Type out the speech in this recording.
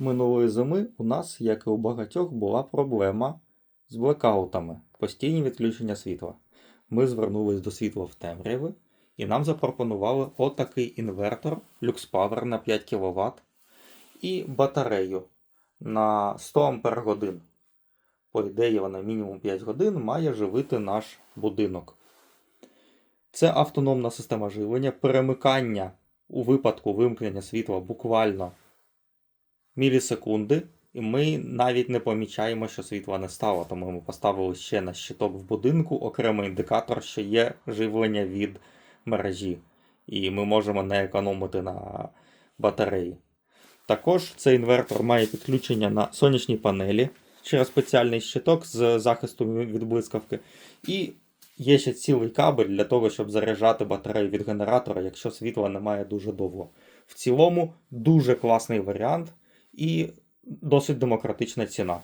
Минулої зими у нас, як і у багатьох, була проблема з блекаутами, постійні відключення світла. Ми звернулись до світла в темряві і нам запропонували отакий інвертор LuxPower на 5 кВт і батарею на 100 Ампер годин. По ідеї, вона мінімум 5 годин має живити наш будинок. Це автономна система живлення, перемикання у випадку вимкнення світла буквально мілісекунди, і ми навіть не помічаємо, що світла не стало, тому ми поставили ще на щиток в будинку окремий індикатор, що є живлення від мережі, і ми можемо не економити на батареї. Також цей інвертор має підключення на сонячні панелі через спеціальний щиток з захистом від блискавки. І є ще цілий кабель для того, щоб заряджати батарею від генератора, якщо світла немає дуже довго. В цілому дуже класний варіант і досить демократична ціна.